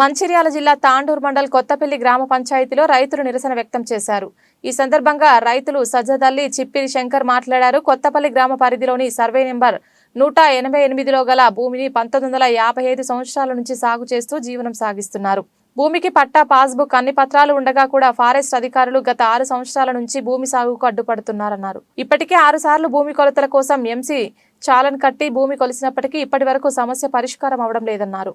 మంచిర్యాల జిల్లా తాండూరు మండల్ కొత్తపల్లి గ్రామ పంచాయతీలో రైతులు నిరసన వ్యక్తం చేశారు. ఈ సందర్భంగా రైతులు సజ్జదల్లి చిప్పిరి శంకర్ మాట్లాడారు. కొత్తపల్లి గ్రామ పరిధిలోని సర్వే నెంబర్ నూట ఎనభై ఎనిమిదిలో గల భూమిని పంతొమ్మిది వందల యాభై ఐదు సంవత్సరాల నుంచి సాగు చేస్తూ జీవనం సాగిస్తున్నారు. భూమికి పట్టా పాస్బుక్ అన్ని పత్రాలు ఉండగా కూడా ఫారెస్ట్ అధికారులు గత ఆరు సంవత్సరాల నుంచి భూమి సాగుకు అడ్డుపడుతున్నారన్నారు. ఇప్పటికే ఆరు సార్లు భూమి కొలతల కోసం ఎంసీ చాలన్ కట్టి భూమి కొలిసినప్పటికీ ఇప్పటి వరకు సమస్య పరిష్కారం అవడం లేదన్నారు.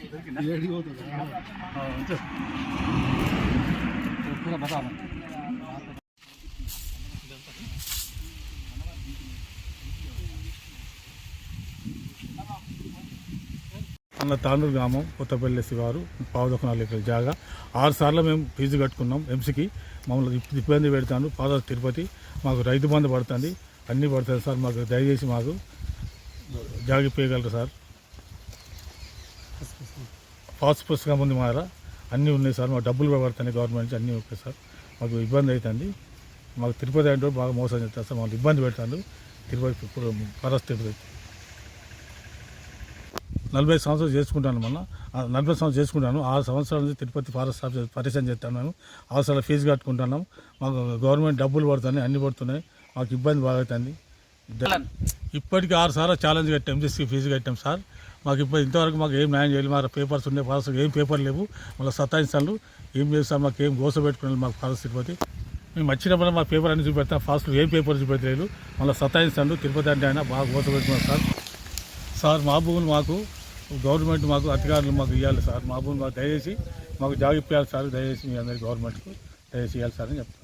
అన్న తాండూరు గ్రామం కొత్తపల్లి శివారు పావుదొక నాలుగు ఎకరాల జాగా. ఆరు సార్లు మేము ఫీజు కట్టుకున్నాం ఎంసీకి. మమ్మల్ని ఇబ్బంది పెడతాను పాద తిరుపతి. మాకు రైతు బంధు పడుతుంది. అన్నీ పడుతుంది సార్. మాకు దయచేసి మాకు జాగి ఇప్పగలరు సార్. పాస్ పుస్తకం ఉంది మార అన్నీ ఉన్నాయి సార్. మాకు డబ్బులు పడతాయి పడుతున్నాయి గవర్నమెంట్ నుంచి. అన్నీ ఓకే సార్. మాకు ఇబ్బంది అవుతుంది మాకు తిరుపతి అంటే బాగా మోసం చేస్తారు సార్. మాకు ఇబ్బంది పెడతాను తిరుపతి ఇప్పుడు పరస్ తిరుపతి. నలభై సంవత్సరాలు చేసుకుంటాను మొన్న. నలభై సంవత్సరాలు చేసుకుంటాను. ఆరు సంవత్సరాల నుంచి తిరుపతి ఫారెస్ట్ ఆఫీస్ పరిచయం చేస్తాను నేను. అవసరాల ఫీజు కట్టుకుంటున్నాం. మాకు గవర్నమెంట్ డబ్బులు పడుతున్నాయి. అన్ని పడుతున్నాయి. మాకు ఇబ్బంది బాగా అవుతుంది ఇప్పటికి ఆరు సార్లు ఛాలెంజ్ కట్టాం ఎంజెస్కి ఫీజు కట్టాం సార్. మాకు ఇప్పుడు ఇంతవరకు మాకు ఏం న్యాయం చేయాలి మా పేపర్స్ ఉండే ఫారెస్ట్ ఏం పేపర్ లేవు. మళ్ళీ సతాయిస్తాను ఏం చేస్తాం మాకు ఏం గోస పెట్టుకున్నాను మాకు పరిస్థితి తిరుపతి మేము వచ్చినప్పుడు మా పేపర్ అన్ని చూపెడతాం ఫాస్ట్లో ఏం పేపర్ చూపెట్టలేదు. మళ్ళీ సతాయిస్తాను తిరుపతి అంటే ఆయన బాగా గోస పెట్టుకున్నాం సార్. సార్ మా భూములు మాకు గవర్నమెంట్ మాకు అధికారులు మాకు ఇవ్వాలి సార్. మా భూములు మాకు దయచేసి మాకు జాగిప్పాలి సార్. దయచేసి మీ అందరి గవర్నమెంట్కు దయచేసి ఇవ్వాలి సార్ అని చెప్తాను